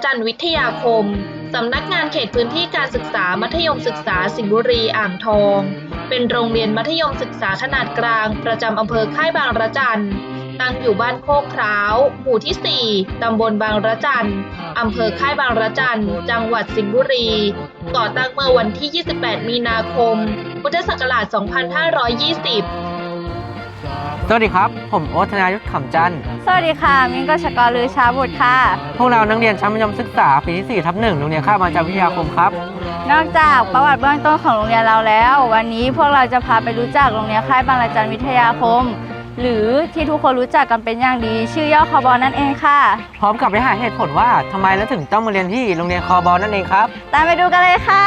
ค่ายบางระจันวิทยาคม สำนักงานเขตพื้นที่การศึกษามัธยมศึกษาสิงห์บุรีอ่างทอง เป็นโรงเรียนมัธยมศึกษาขนาดกลาง ประจำอำเภอค่ายบางระจันตั้งอยู่บ้านโคกพร้าว หมู่ที่ 4 ตำบลบางระจันอำเภอค่ายบางระจัน จังหวัดสิงห์บุรี ก่อตั้งเมื่อวันที่ 28 มีนาคม พุทธศักราช 2520 สวัสดีครับ ผมโอ๊ตธนายุทธขำจันทร์สวัสดีค่ะ มิ้นกชกรลือชาบุตรค่ะ พวกเรานักเรียนชั้นมัธยมศึกษาปีที่4ทับหนึ่งโรงเรียนข้าบางจากวิทยาคมครับ นอกจากประวัติเบื้องต้นของโรงเรียนเราแล้ว วันนี้พวกเราจะพาไปรู้จักโรงเรียนค่ายบางระจันวิทยาคม หรือที่ทุกคนรู้จักกันเป็นอย่างดี ชื่อย่อคอบอนั่นเองค่ะ พร้อมกับไปหาเหตุผลว่าทำไมเราถึงต้องมาเรียนที่โรงเรียนคอบอลนั่นเองครับ ตามไปดูกันเลยค่ะ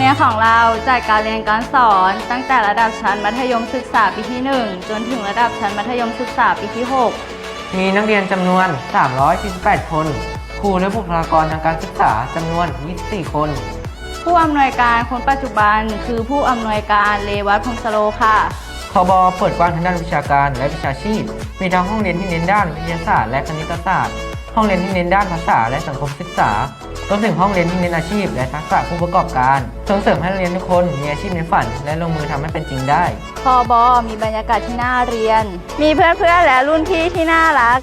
เรียนของเราจัดการเรียนการสอนตั้งแต่ระดับชั้นมัธยมศึกษาปีที่ 1 จนถึงระดับชั้นมัธยมศึกษาปีที่ 6 มีนักเรียนจำนวน 348 คน ครูและบุคลากรทางการศึกษาจำนวน 24 คน ผู้อำนวยการคนปัจจุบันคือผู้อำนวยการเลวัตพงศโลค่ะคอบอเปิดกว้างทางด้านวิชาการและวิชาชีพ มีทั้งห้องเรียนที่เน้นด้านวิทยาศาสตร์และคณิตศาสตร์ ห้องเรียนที่เน้นด้านภาษาและสังคมศึกษา รวมถึงห้องเรียนที่เน้นอาชีพ และทักษะผู้ประกอบการส่งเสริมให้นักเรียนทุกคนมีอาชีพในฝัน และลงมือทำให้เป็นจริงได้คอบอมีบรรยากาศที่น่าเรียน มีเพื่อนๆและรุ่นพี่ที่น่ารัก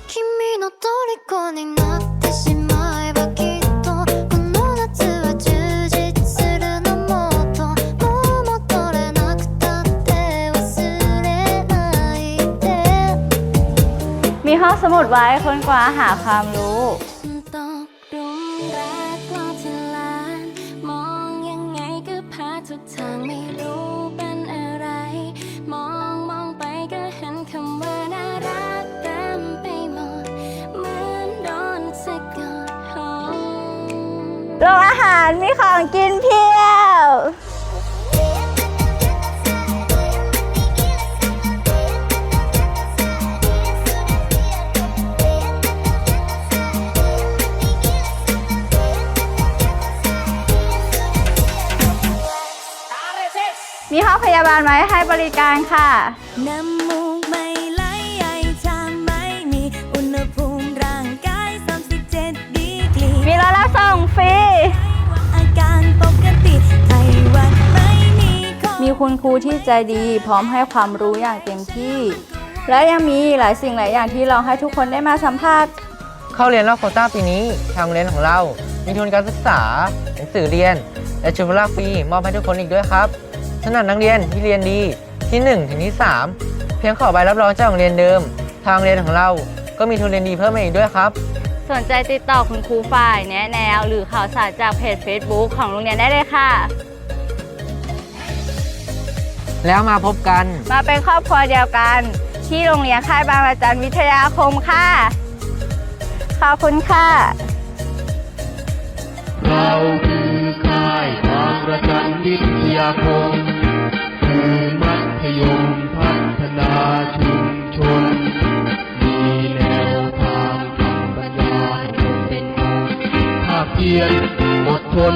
มีห้องสมุดไว้ค้นคว้าหาความรู้าหารมีของกินเพียบ มีห้องพยาบาลไว้ให้บริการค่ะ น้ำมู คมีคุณครูที่ใจดีพร้อมให้ความรู้อย่างเต็มที่ และยังมีหลายสิ่งหลายอย่างที่เราให้ทุกคนได้มาสัมภาษณ์ เข้าเรียนรอบโควต้าปีนี้ ทางโรงเรียนของเรา มีทุนการศึกษา หนังสือเรียน และชุดพละฟรีมอบให้ทุกคนอีกด้วยครับสำหรับนักเรียนที่เรียนดีที่ 1 ถึงที่ 3 เพียงขอใบรับรองจากโรงเรียนเดิม ทางโรงเรียนของเรา ก็มีทุนเรียนดีเพิ่มมาอีกด้วยครับ สนใจติดต่อคุณครูฝ่ายแนะแนว หรือข่าวสารจากเพจ Facebook ของโรงเรียนได้เลยค่ะ แล้วมาพบกัน มาเป็นครอบครัวเดียวกัน ที่โรงเรียนค่ายบางระจันวิทยาคมค่ะ ขอบคุณค่ะ เราคือค่ายบางระจันวิทยาคม คือมัธยมพัฒนาชุมชน มีแนวทางคำบรรยายให้เป็นคนภาคเพียรอดทน